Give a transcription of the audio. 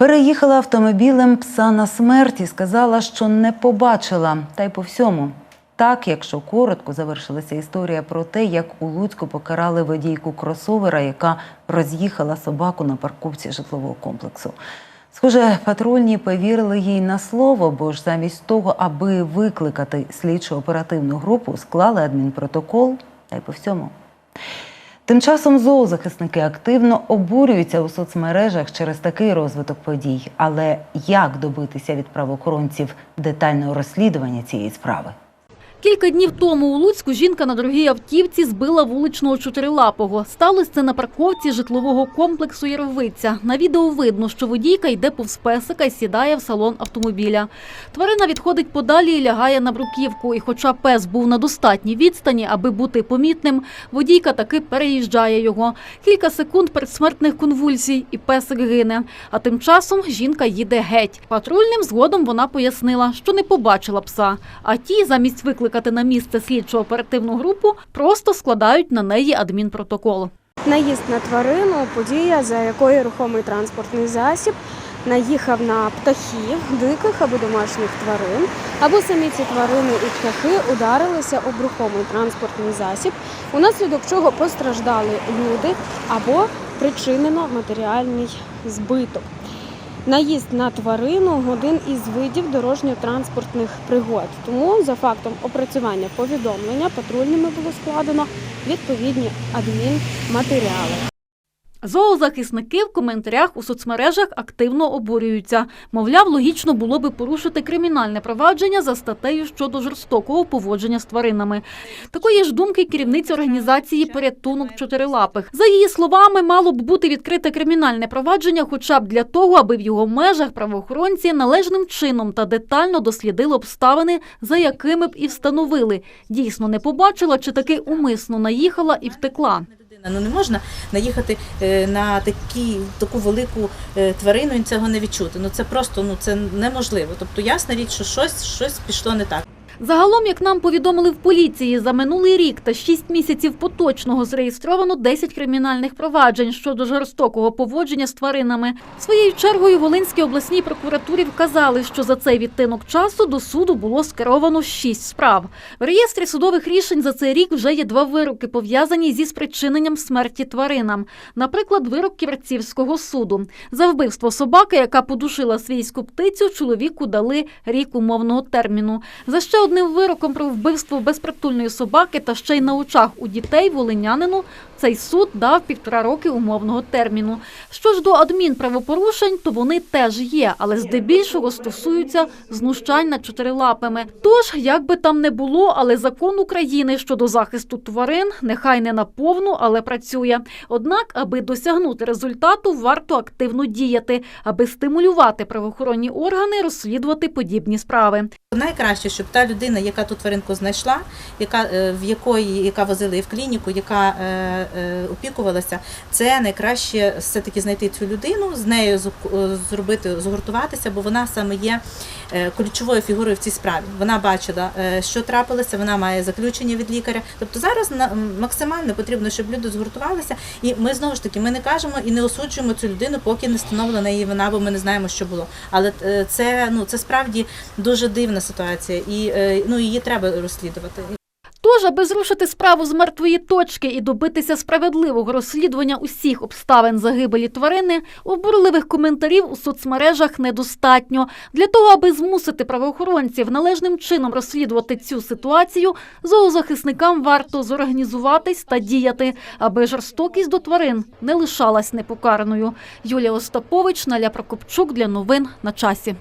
Переїхала автомобілем пса на смерть і сказала, що не побачила, та й по всьому. Так, якщо коротко завершилася історія про те, як у Луцьку покарали водійку кросовера, яка роз'їхала собаку на парковці житлового комплексу. Схоже, патрульні повірили їй на слово, бо ж замість того, аби викликати слідчо оперативну групу, склали адмінпротокол та й по всьому. Тим часом зоозахисники активно обурюються у соцмережах через такий розвиток подій. Але як добитися від правоохоронців детального розслідування цієї справи? Кілька днів тому у Луцьку жінка на дорогій автівці збила вуличного чотирилапого. Сталося це на парковці житлового комплексу Яровиця. На відео видно, що водійка йде повз песика і сідає в салон автомобіля. Тварина відходить подалі і лягає на бруківку. І хоча пес був на достатній відстані, аби бути помітним, водійка таки переїжджає його. Кілька секунд передсмертних конвульсій, і песик гине. А тим часом жінка їде геть. Патрульним згодом вона пояснила, що не побачила пса. А ті, замість викликати на місце слідчо оперативну групу, просто складають на неї адмінпротокол. Наїзд на тварину подія, за якою рухомий транспортний засіб наїхав на птахів, диких або домашніх тварин, або самі ці тварини і птахи ударилися об рухомий транспортний засіб, унаслідок чого постраждали люди або причинено матеріальний збиток. Наїзд на тварину один із видів дорожньо-транспортних пригод. Тому за фактом опрацювання повідомлення патрульними було складено відповідні адмінматеріали. Зоозахисники в коментарях у соцмережах активно обурюються. Мовляв, логічно було би порушити кримінальне провадження за статтею щодо жорстокого поводження з тваринами. Такої ж думки керівниця організації порятунок чотирилапих. За її словами, мало б бути відкрите кримінальне провадження, хоча б для того, аби в його межах правоохоронці належним чином та детально дослідили обставини, за якими б і встановили. Дійсно не побачила, чи таки умисно наїхала і втекла. Ну не можна наїхати е, на такі, таку велику е, тварину і цього не відчути. Ну це просто ну це неможливо. Тобто ясна річ, що щось, щось пішло не так. Загалом, як нам повідомили в поліції, за минулий рік та 6 місяців поточного зареєстровано 10 кримінальних проваджень щодо жорстокого поводження з тваринами. Своєю чергою Волинській обласній прокуратурі вказали, що за цей відтинок часу до суду було скеровано 6 справ. В реєстрі судових рішень за цей рік вже є два вироки, пов'язані зі спричиненням смерті тваринам. Наприклад, вирок Ківерцівського суду. За вбивство собаки, яка подушила свійську птицю, чоловіку дали рік умовного терміну. За ще одним вироком про вбивство безпритульної собаки та ще й на очах у дітей волинянину цей суд дав півтора роки умовного терміну. Що ж до адмінправопорушень, то вони теж є, але здебільшого стосуються знущань над чотирилапими. Тож, як би там не було, але закон України щодо захисту тварин нехай не наповну, але працює. Однак, аби досягнути результату, варто активно діяти, аби стимулювати правоохоронні органи розслідувати подібні справи. Найкраще, щоб та людина, яка ту тваринку знайшла, яка е, в якої яка возила її в клініку, яка е, е, опікувалася, це найкраще все таки знайти цю людину, з нею зробити згуртуватися, бо вона саме є ключовою фігурою в цій справі. Вона бачила, що трапилося, вона має заключення від лікаря. Тобто зараз максимально потрібно, щоб люди згуртувалися, і ми знову ж таки ми не кажемо і не осуджуємо цю людину, поки не встановлена її вина, бо ми не знаємо, що було. Але це ну це справді дуже дивна ситуація, і ну її треба розслідувати. Тож, аби зрушити справу з мертвої точки і добитися справедливого розслідування усіх обставин загибелі тварини, обурливих коментарів у соцмережах недостатньо. Для того, аби змусити правоохоронців належним чином розслідувати цю ситуацію, зоозахисникам варто зорганізуватись та діяти, аби жорстокість до тварин не лишалась непокараною. Юлія Остапович, Наля Прокопчук для новин на часі.